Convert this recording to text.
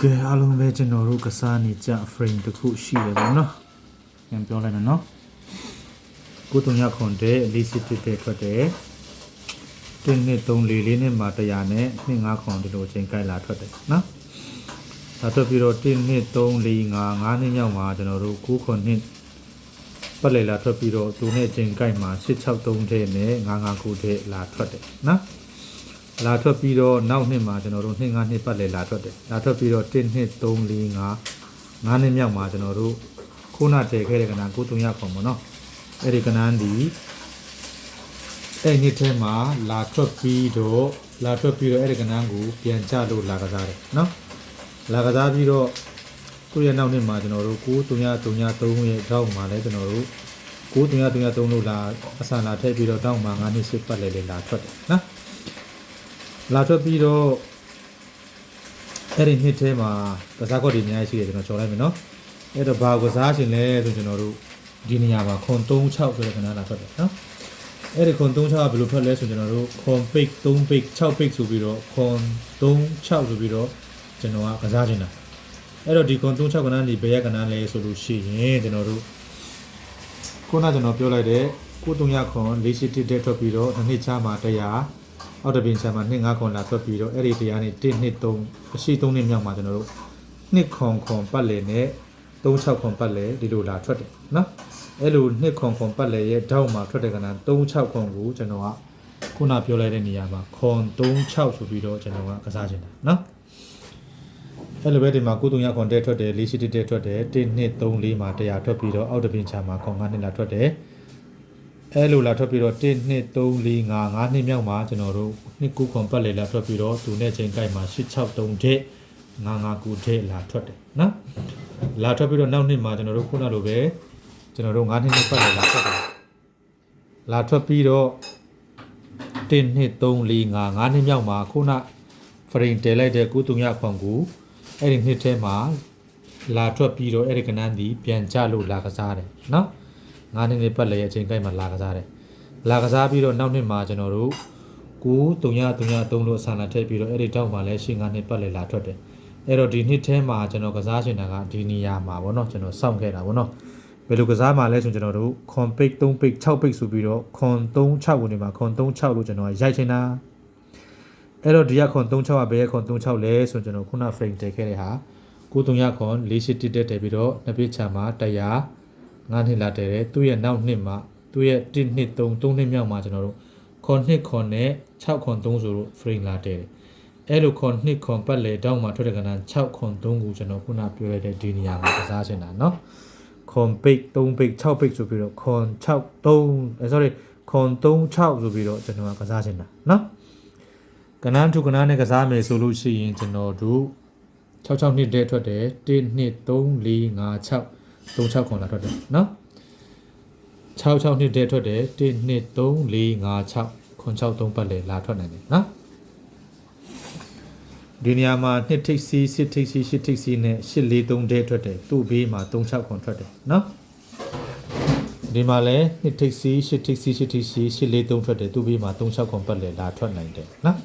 ကဲအားလုံးပဲကျွန်တော်တို့ကစားနေကြ frame တစ်ခုရှိတယ်ပေါ့နော်ပြန်ပြောလိုက်မယ်နော်ကိုတုံရခွန်တဲ့လေးစစ်တစ်တဲ့ထွက်တယ်တင်းနှစ်3လေးလေးနဲ့မှာ100နဲ့နှစ်5ခွန်ဒီလိုချိန်ကြိုက်လာထွက်တယ်နော်ဒါထွက်ပြီးတော့တင်းနှစ်3 4 5 5နှစ်မြောက်မှာကျွန်တော်တို့9ခွန်နှစ်ပတ်လေလာထွက်ပြီးတော့သူနဲ့ချိန်ကြိုက်မှာ663တဲ့နဲ့959တဲ့လာထွက်တယ်နော် လာထွက်ပြီးတော့နောက်နှစ်မှာကျွန်တော်တို့နှစ်ငါးနှစ်ပတ်လေလာထွက်တယ်လာထွက်ပြီးတော့1နှစ်3 4 5 5နှစ်မြောက်မှာကျွန်တော်တို့ခုနတည်ခဲ့တဲ့ကဏ္ဍကို3ရခုံပေါ့နော်အဲ့ဒီကဏ္ဍဒီအဲ့နှစ်ထဲမှာလာထွက်ပြီးတော့လာထွက်ပြီးတော့အဲ့ဒီကဏ္ဍကိုပြန်ချလို့လာကစားတယ်နော်လာကစားပြီးတော့သူ့ရဲ့နောက်နှစ်မှာကျွန်တော်တို့9 3 3 3ရဲ့တောက်မှာလည်းကျွန်တော်တို့9 3 3 3လို့လာအစံလာထည့်ပြီးတော့တောက်မှာ9နှစ်စစ်ပတ်လေလေလာထွက်တယ်နော် လာထွက်ပြီးတော့အဲ့ဒီနှစ်ထဲမှာကစားကွက်တွေအများကြီးရှိတယ်ကျွန်တော်ကြော်လိုက်မယ်နော်အဲ့တော့ဘာကစားရှင်လဲဆိုကျွန်တော်တို့ဒီနေရာမှာခွန်36ဆိုတဲ့ခဏလာထွက်တယ်နော်အဲ့ဒီခွန်36ကဘယ်လိုထွက်လဲဆိုကျွန်တော်တို့ခွန်ပိတ်3ပိတ်6ပိတ်ဆိုပြီးတော့ခွန်36ဆိုပြီးတော့ကျွန်တော်ကကစားရှင်တာအဲ့တော့ဒီခွန်36ကဏ္ဍဒီဘယ်ရကဏ္ဍလဲဆိုလို့ရှိရင်ကျွန်တော်တို့ခုနကျွန်တော်ပြောလိုက်တဲ့ကိုတုံရခွန်၄ရှိတစ်တဲ့ထွက်ပြီးတော့တစ်နှစ်ချာမှာ100 အောက်တပင်ဆံမှာ2 5ခွန်လာထွက်ပြီးတော့အဲ့ဒီတရားနဲ့1 2 3အရှိ3နှစ်မြောက်မှာကျွန်တော်တို့2ခွန်ခွန်ပတ်လည်နဲ့3 6ခွန်ပတ်လည်ဒီလိုလာထွက်တယ်နော်အဲ့လို2ခွန်ခွန်ပတ်လည်ရဲ့ဓာတ်မှာထွက်တဲ့ကဏ္ဍ3 6ခွန်ကိုကျွန်တော်ကခုနပြောလိုက်တဲ့နေရာမှာခွန်3 6ဆိုပြီးတော့ကျွန်တော်ကကစားချင်တာနော်အဲ့လိုပဲဒီမှာကုတုံရခွန်တဲထွက်တယ်၄ရှိတစ်တဲထွက်တယ်1 2 3 4မှာ100ထွက်ပြီးတော့အောက်တပင်ချာမှာခွန်9နှစ်လာထွက်တယ် အဲလိုလာထွက်ပြီးတော့1 2 3 4 5 5နှစ်မြောက်မှာကျွန်တော်တို့နှစ်9ခွန်ပတ်လေလာထွက်ပြီးတော့သူနဲ့ချိန်ကိုက်မှာ8 6 3တဲ့9 5 9တဲ့လာထွက်တယ်နော်လာထွက်ပြီးတော့နောက်နှစ်မှာကျွန်တော်တို့ခုနလိုပဲကျွန်တော်တို့9နှစ်နှစ်ပတ်လေလာထွက်တယ်လာထွက်ပြီးတော့1 2 3 4 5 5နှစ်မြောက်မှာခုနဖရင်တဲလိုက်တဲ့ကုတုညခွန်ကူအဲ့ဒီနှစ်ထဲမှာလာထွက်ပြီးတော့အဲ့ဒီကနန်းဒီပြန်ကြလို့လာကစားတယ်နော် ငါးနှစ်နှစ်ပတ်လည်ရဲ့အချိန်ကိုက်မှာလာကစားတယ်လာကစားပြီးတော့နောက်နှစ်မှာကျွန်တော်တို့9 3 3 3လို့ဆန္ဒထည့်ပြီးတော့အဲ့ဒီတောက်မှာလည်းရှင်းငါးနှစ်ပတ်လည်လာထွက်တယ်အဲ့တော့ဒီနှစ်ထဲမှာကျွန်တော်ကစားရှင်တာကဒီနေရာမှာဗောနော်ကျွန်တော်စောင့်ခဲ့တာဗောနော်ဘယ်လိုကစားမှာလဲဆိုကျွန်တော်တို့ခွန်ပိတ်3ပိတ်6ပိတ်ဆိုပြီးတော့ခွန်3 6ကိုနေမှာခွန်3 6လို့ကျွန်တော်ရိုက်ချင်တာအဲ့တော့ဒီကခွန်3 6ကဘယ်ရခွန်3 6လဲဆိုကျွန်တော်ခုန frame တည်ခဲ့တဲ့ဟာ9 3ခွန်4 8တက်တက်ပြီးတော့နှစ်ပိတ်ချာမှာ100 ငါးနှစ်လာတယ်တယ်သူ့ရဲ့နောက်နှစ်မှာသူ့ရဲ့1နှစ်3 3နှစ်မြောက်မှာကျွန်တော်တို့ခွန်နှစ်ခွန်နဲ့6ခွန်3ဆိုလို့ frame လာတယ်တယ်အဲ့လိုခွန်နှစ်ခွန်ပတ်လေတောင်းမှာထွက်တဲ့ကဏ္ဍ6ခွန်3ကိုကျွန်တော်ခုနပြောရတဲ့ဒီနေရာမှာကစားချင်တာเนาะခွန်ပိတ်3ပိတ်6ပိတ်ဆိုပြီးတော့ခွန်6 3 sorry ခွန်3 6ဆိုပြီးတော့ကျွန်တော်ကကစားချင်တာเนาะကဏ္ဍထုကဏ္ဍနဲ့ကစားမယ်ဆိုလို့ရှိရင်ကျွန်တော်တို့6 6နှစ်တည်းထွက်တယ်1 2 3 4 5 6 36ခွန်လာထွက်တယ်နော်6 6နှစ်တည်းထွက်တယ်1 2 3 4 5 6ခွန်6 3ပတ်လေလာထွက်နိုင်တယ်နော်ဒီနေရာမှာနှစ်ထိပ်စီစစ်ထိပ်စီရှစ်ထိပ်စီနဲ့8 4 3တည်းထွက်တယ်သူ့ဘေးမှာ36ခွန်ထွက်တယ်နော်ဒီမှာလည်းနှစ်ထိပ်စီရှစ်ထိပ်စီရှစ်ထိပ်စီ8 4 3ထွက်တယ်သူ့ဘေးမှာ36ခွန်ပတ်လေလာထွက်နိုင်တယ်နော်